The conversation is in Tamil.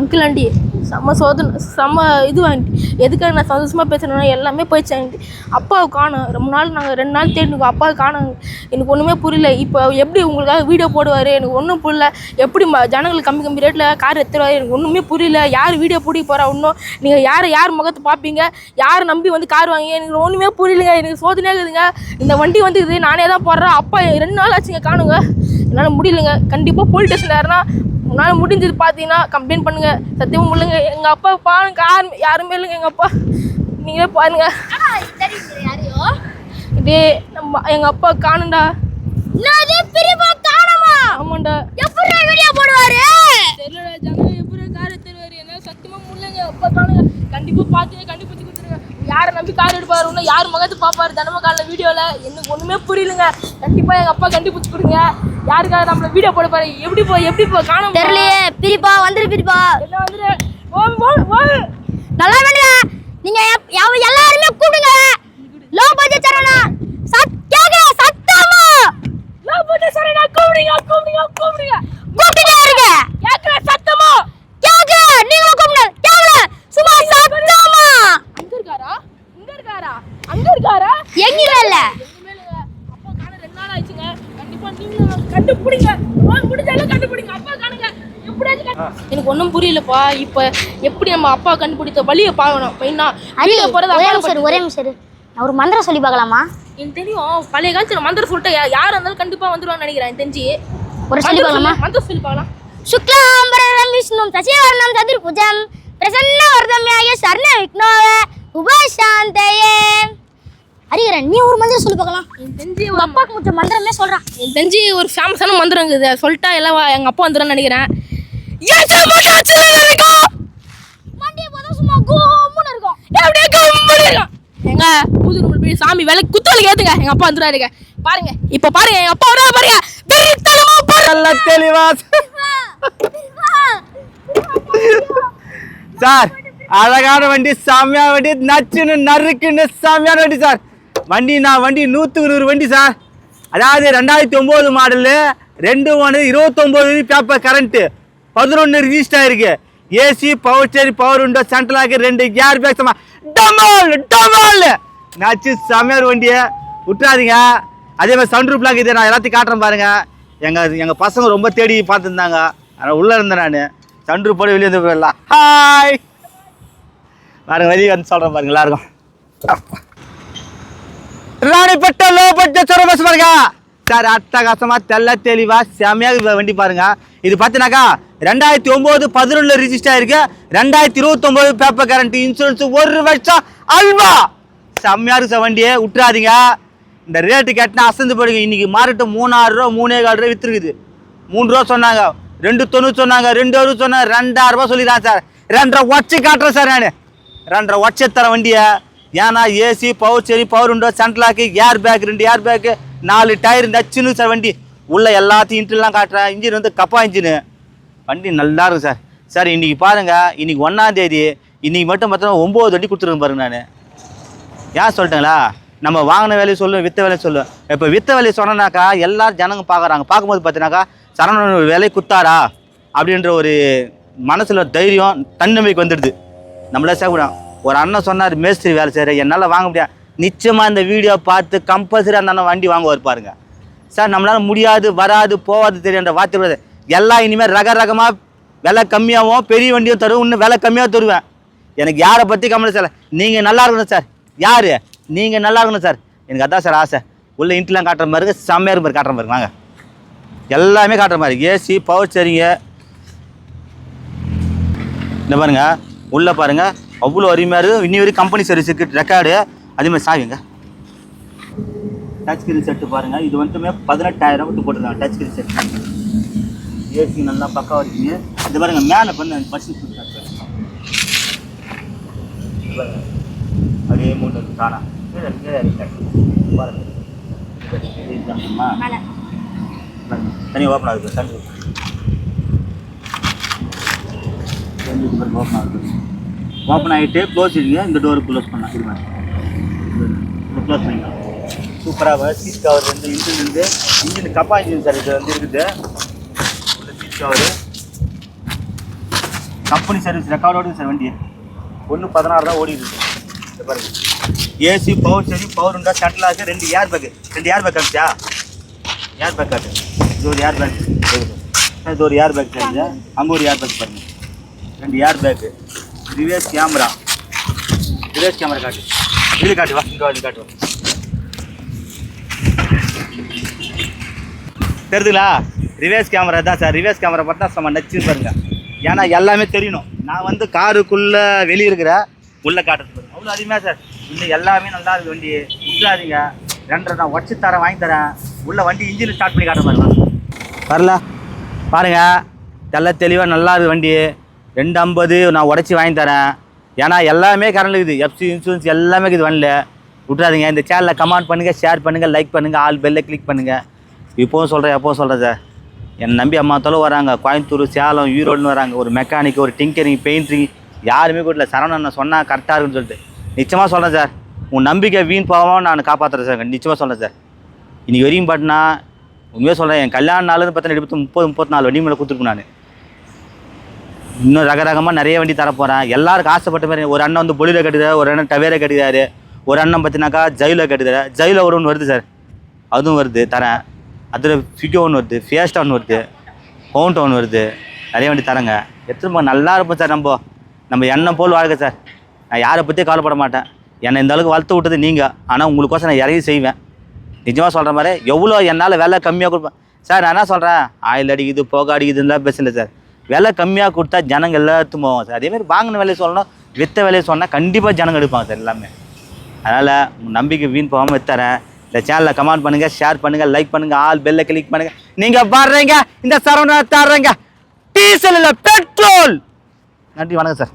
அங்கிள் ஆண்டி செம்ம சோதனை செம்ம இது ஆண்டி எதுக்காக நான் சந்தோஷமாக பேசுகிறேன்னா எல்லாமே போயிடுச்சு ஆண்டி அப்பாவை காணோம். ரொம்ப நாள் நாங்கள் ரெண்டு நாள் தேடினுக்கோம் அப்பாவை காணோம். எனக்கு ஒன்றுமே புரியல. இப்போ எப்படி உங்களுக்காக வீடியோ போடுவார்? எனக்கு ஒன்றும் புரியல. எப்படி ம- ஜனங்களுக்கு கம்மி கம்மி ரேட்டில் கார் எடுத்துருவாரு? எனக்கு ஒன்றுமே புரியல. யார் வீடியோ பிடிக்க போகிறா இன்னும்? நீங்கள் யாரை யார் முகத்தை பார்ப்பீங்க? யார் நம்பி வந்து கார் வாங்கி எனக்கு ஒன்றுமே புரியலைங்க. எனக்கு சோதனையாக இருக்குதுங்க. இந்த வண்டி வந்து இது நானே தான் போடுறேன். அப்பா ரெண்டு நாள் ஆச்சுங்க காணுங்க. என்னால் முடியலைங்க. கண்டிப்பாக போலீஸ் ஸ்டேஷன் யாருன்னா உங்களால் முடிஞ்சது பார்த்தீங்கன்னா கம்ப்ளைண்ட் பண்ணுங்க. சத்தியமாக முடியலங்க எங்கள் அப்பா பாருங்க யாரும் யாருமே இல்லைங்க எங்கள் அப்பா. நீங்களே பாருங்க. இதே நம்ம எங்கள் அப்பா காணுண்டா ஆமாண்டா. எப்படி வீடியோ போடுவாரு? தெரியல ஜனம் எப்படி கார் எடுத்துருவாரு? என்ன சத்தியமாக முடியலங்க அப்பா காணுங்க. கண்டிப்பாக பார்த்து கண்டுபிடிச்சு கொடுத்துருங்க. யாரை நம்பி கார் எடுப்பாரு? இன்னும் யார் முகத்தை பார்ப்பாரு? தினமும் வீடியோவில் எனக்கு ஒன்றுமே புரியலங்க. கண்டிப்பாக எங்கள் அப்பா கண்டுபிடிச்சு கொடுங்க. யாருக்காக நம்மள வீடியோ போட பாரு எப்படி போ எப்படி போ காணாம. தெரியலையே. பிரிப்பா வந்துரு பிரிப்பா. என்ன வந்துட்டு ஓ ஓ ஓ நல்லா வேணுங்க நீங்க எல்லாருமே கூப்பிடுங்க. லோ பட்ஜெட் சரணா சத்தியாக சத்தமா நான் போட்டு சரணா கூப்பிடுங்க கூப்பிடுங்க கூப்பிடுங்க. கூப்பிட்டுட்டே இருங்க. கேட்குற சத்தமா? கேக்கு நீங்களும் கூப்பிடுங்க. கேக்கல சும்மா சத்தமா அங்க இருக்காரா? இங்க இருக்காரா? அங்க இருக்காரா? எங்கேயுமே இல்ல எங்கேயுமே இல்லைங்க அப்பா காண ரெண்டு நாள் ஆயிடுச்சுங்க கண்டிப்பா நீங்களும் கண்டுபிடிங்க போன் முடிஞ்சாலும் கண்டுபிடிங்க அப்பா காணுங்க எப்படியாச்சும் கண்டு- எனக்கு ஒன்றும் புரியலப்பா. இப்போ எப்படி நம்ம அப்பா கண்டுபிடித்த வழியை பார்க்கணும்? மெயினா அழிய போகிறது ஒரே நிமிஷம் ஒரே நிமிஷம் நான் ஒரு மந்திரம் சொல்லி பார்க்கலாமா? எனக்கு தெரியும். பழைய காலத்தில் மந்திரம் சொல்லிட்டு யார் இருந்தாலும் கண்டிப்பாக வந்துடுவான்னு நினைக்கிறேன் தெரிஞ்சு. ஒரு சொல்லி பார்க்கலாமா? மந்திரம் சொல்லி பார்க்கலாம். சுக்லாம்பரம் விஷ்ணும் சசிவர்ணம் சதுர்புஜம் பிரசன்ன வர்தம்யாய சரண விக்னோவ உபசாந்தயே. அறிகிறேன் நீ ஒரு மந்திரம் சொல்லி பார்க்கலாம். என் தெரிஞ்சு ஒரு அப்பாவுக்கு மட்டும் மந்திரமே சொல்கிறான் என் தெரிஞ்சு ஒரு ஃபேமஸான மந்திரம் இருக்குது சொல்லிட்டா எல்லாம் எங்கள் அப்பா வந்துடும் நினைக்கிறேன். சும்மா இருக்கும். அப்படியே. எங்க புது போய் சாமி வேலை குத்தவலை ஏத்துங்க. எங்க அப்பா வந்துடாருங்க பாருங்க இப்ப பாருங்க எங்க அப்பா வரா பாருங்க. வெறித்தனமா பாருங்க தெளிவா சார் அழகான வண்டி செம்மையான வண்டி நச்சுன்னு நறுக்குன்னு செம்மையான வண்டி சார். வண்டி நான் வண்டி நூற்றுக்கு நூறு வண்டி சார். அதாவது ரெண்டாயிரத்தி ஒம்பது மாடலு ரெண்டு ஒன்று இருபத்தொம்போது பேப்பர் கரண்ட்டு பதினொன்று ரிஜிஸ்டர் ஆயிருக்கு. AC power steering power window central ஆகி ரெண்டு கேர் பேக் சமா டமால் டமால் நச்சு சமையல் வண்டியை. விட்டுறாதீங்க. அதே மாதிரி சன் ரூப்லாம் இது நான் எல்லாத்தையும் காட்டுறேன் பாருங்க. எங்கள் எங்கள் பசங்க ரொம்ப தேடி பார்த்துருந்தாங்க. ஆனால் உள்ளே இருந்தேன் நான். சன் ரூப் போட வெளியே வந்து போயிடலாம். ஹாய் பாருங்க வெளியே வந்து சொல்கிறேன் பாருங்க எல்லாருக்கும். ராணிப்பட்ட லோ பட்ஜெட் சொல்கிற பஸ் பாருங்க. சார் அட்டகாசமாக தெல்ல தெளிவாக செமையாக வண்டி பாருங்க. இது பார்த்தினாக்கா ரெண்டாயிரத்தி ஒம்பது பதினொன்றுல ரிஜிஸ்டர் ஆயிருக்கு. ரெண்டாயிரத்தி இருபத்தொம்போது பேப்பர் கேரண்டி இன்சூரன்ஸ் ஒரு வருஷம் அல்வா! செம்மையாக இருக்கு சார் வண்டியை விட்டுறாதீங்க இந்த ரேட்டு கேட்டால் அசந்து போடுங்க இன்றைக்கி மார்க்கெட்டு மூணாயிரம் ரூபா மூணே கால் ரூபா விற்றுருக்குது மூணு ரூபா சொன்னாங்க ரெண்டு தொண்ணூறு சொன்னாங்க ரெண்டு அறுபது சொன்னாங்க ரெண்டாயிரம் சொல்லிடுறேன் சார். ரெண்டரை உடச்சி காட்டுறேன் சார் நான். ரெண்டரை உடச்சி தரேன் வண்டியை. ஏன்னா ஏசி பவர் சரி பவர் உண்டோ சென்ட்லாக்கு ஏர் பேக் ரெண்டு ஏர் பேக்கு நாலு டயர் நச்சுன்னு சார் வண்டி. உள்ளே எல்லாத்தையும் இன்ட்ரெலாம் காட்டுறேன். இன்ஜின் வந்து கப்பா இன்ஜினு வண்டி நல்லா இருக்கும் சார் சார் இன்னைக்கு பாருங்க இன்றைக்கி ஒன்றாந்தேதி இன்றைக்கி மட்டும் பார்த்தா ஒம்பது வண்டி கொடுத்துருக்கேன் பாருங்க நான். ஏன் சொல்லிட்டேங்களா? நம்ம வாங்கின வேலையை சொல்லுவேன் வித்த வேலையை சொல்லுவேன் இப்போ வித்த வேலையை சொன்னனாக்கா எல்லாரும் ஜனங்க பார்க்குறாங்க பார்க்கும்போது பார்த்தீங்கன்னாக்கா சரணன் ஒரு வேலை குத்தாரா அப்படின்ற ஒரு மனசில் தைரியம் தன்னம்பிக்கை வந்துடுது. நம்மளே சேர்க்கூடாது ஒரு அண்ணன் சொன்னார் மேஸ்திரி வேலை செய்கிற என்னால் வாங்க முடியாது நிச்சயமாக இந்த வீடியோ பார்த்து கம்பல்சரி அந்த அண்ணன் வண்டி வாங்குவார் பாருங்க. சார் நம்மளால் முடியாது வராது போகாது தெரியுன்ற வார்த்தை எல்லாம் இனிமேல் ரக ரகமாக விலை கம்மியாகவும் பெரிய வண்டியும் தருவேன் இன்னும் விலை கம்மியாக தருவேன். எனக்கு யாரை பற்றி கம்மி சார்? நீங்கள் நல்லா இருக்கணும் சார். யார்? நீங்கள் நல்லா இருக்கணும் சார். எனக்கு அதான் சார் ஆசை. உள்ளே இன்ட்லாம் காட்டுற மாதிரி இருக்குது செம்மையாக மாதிரி காட்டுற மாதிரி வாங்க. எல்லாமே காட்டுற மாதிரி ஏசி பவர் சரிங்க இந்த பாருங்க. உள்ளே பாருங்க. அவ்வளோ அருமையாக இருக்குது. இன்னி வரைக்கும் கம்பெனி சர்வீஸ் இருக்குது ரெக்கார்டு அதே மாதிரி சாவிங்க டச் ஸ்கிரீன் செட்டு பாருங்க. இது வந்துட்டுமே பதினெட்டாயிரம் விட்டு போட்டுருக்காங்க. டச் ஸ்கிரீன் செட் ஏசி நல்லா பக்காவாக இருக்குங்க இது பாருங்க மேலே பண்ண பஸ் அப்படியே மூணு காணா. கீழே கீழே இறக்கிட்டாங்க. பாருங்க. இதுதானம்மா? தனியாக டோர் ஓப்பன் ஆகுது. ஓப்பன் ஆகிட்டு க்ளோஸ் இடுங்க இந்த டோர் க்ளோஸ் பண்ணலாம் இது மாதிரி. க்ளோஸ் பண்ணிக்கலாம் சூப்பராக சீட் கவர் வந்து இன்ஜின் இருந்து இன்ஜின் கப்பா இன்ஜின் சார் இது வந்து இருக்குது. உள்ள seat cover company service record ஓடுது சார் வண்டி ஒன்று பதினாறு தான் ஓடிடுது இருக்குது பாருங்க. ஏசி பவர் சரி பவர் உண்டா சட்டில் ஆகுது ரெண்டு ஏர் பேக்கு ரெண்டு ஏர் பேக் ஆச்சா ஏர் பேக் ஆகுது இது ஒரு ஏர் பேக் இது ஒரு ஏர் பேக் தெரிஞ்சா அங்கே ஒரு ஏர் பேக் பாருங்கள் ரெண்டு air bag reverse camera reverse camera காட்டு. இது காட்டு வா இங்கே வந்து காட்டு தெரியுதுங்களா ரிவேஸ் கேமரா தான் சார் ரிவேஸ் கேமரா பார்த்தா செம்ம நச்சு பாருங்க. ஏன்னா எல்லாமே தெரியணும். நான் வந்து காருக்குள்ளே வெளியே இருக்கிற உள்ளே காட்டுறது பாருங்க. அவ்வளோ அதிகமாக சார் இன்னும் எல்லாமே நல்லா இருக்கு வண்டி. விட்டுறாதீங்க. ரெண்டரை நான் உடச்சி தரேன் வாங்கி தரேன். உள்ள வண்டி இன்ஜின் ஸ்டார்ட் பண்ணி காட்ட பாருங்க. வரல. பாருங்க. எல்லாம் தெளிவாக நல்லா இருக்குது வண்டி. ரெண்டு ஐம்பது நான் உடச்சி வாங்கி தரேன். ஏன்னா எல்லாமே கரண்ட் இருக்குது. எஃப்சி இன்சூரன்ஸ் எல்லாமே இருக்குது வண்டியில் விட்றாதீங்க இந்த சேனலை கமெண்ட் பண்ணுங்கள் ஷேர் பண்ணுங்கள் லைக் பண்ணுங்கள் ஆல் பெல்லை கிளிக் பண்ணுங்கள் இப்போவும் சொல்கிறேன் எப்போவும் சொல்கிறேன் சார் என்னை நம்பி அம்மா வராங்க. கோயம்புத்தூர் சேலம் ஈரோடுன்னு வராங்க. ஒரு மெக்கானிக் ஒரு டிங்கரிங் பெயிண்டிங் யாருமே கூடல சரவணன் சொன்னால் கரெக்டாக இருக்குன்னு சொல்லிட்டு. நிச்சயமாக சொல்கிறேன் சார் உன் நம்பிக்கை வீண் போகாமல் நான் காப்பாற்றுறேன் சார் நிச்சயமாக சொல்கிறேன் சார் இன்னைக்கு வரையும் பாட்டினா உண்மையாக சொல்கிறேன் என் கல்யாண நாள் பார்த்தா எடுத்து முப்பது முப்பத்தி நாலு வண்டி மேலே கொடுத்துருக்கேன் நான். இன்னும் ரக ரகமாக நிறைய வண்டி தரப்போகிறேன் எல்லாருக்கும் ஆசைப்பட்ட மாதிரி ஒரு அண்ணன் வந்து பொலியில் கட்டுதாரு ஒரு அண்ணன் டவேரை கட்டுதாரு ஒரு அண்ணன் பார்த்தீங்கன்னாக்கா ஜெயிலில் கட்டுதாரு ஜெயிலில் ஒரு ஒன்று வருது சார். அதுவும் வருது தரேன். அதில் ஃபிகோ ஒன்று வருது ஃபியஸ்டா ஒன்று வருது பவுண்ட் ஒன்று வருது. நிறைய வண்டி தரேங்க. எத்தனை நல்லா இருப்போம் சார் நம்ம. நம்ம எண்ணம் போல் வாழ்க்கை சார். நான் யாரை பற்றியும் கவலைப்பட மாட்டேன். என்னை இந்த அளவுக்கு வளர்த்து விட்டது நீங்கள் ஆனால் உங்களுக்கோசம் நான் இறங்கி செய்வேன். நிஜமாக சொல்கிற மாதிரி எவ்வளோ என்னால் விலை கம்மியாக கொடுப்பேன். சார் நான் என்ன சொல்கிறேன் ஆயில் அடிக்குது புகை அடிக்குதுலாம் பேசல சார். விலை கம்மியாக கொடுத்தா ஜனங்க எல்லாத்துக்கும் போவோம் சார். அதேமாதிரி வாங்கின விலையை சொல்லணும் விற்ற விலையை சொன்னால் கண்டிப்பாக ஜனங்க எடுப்பாங்க சார் எல்லாமே. அதனால் நம்பிக்கை வீண் போகாமல் வித்தரேன் இந்த சேனலை கமெண்ட் பண்ணுங்கள் ஷேர் பண்ணுங்கள் லைக் பண்ணுங்கள் ஆல் பெல்லை கிளிக் பண்ணுங்கள் நீங்கள் வர்றீங்க இந்த சரவணா தர்றீங்க டீசல் இல்லை பெட்ரோல் நன்றி வணக்கம் சார்.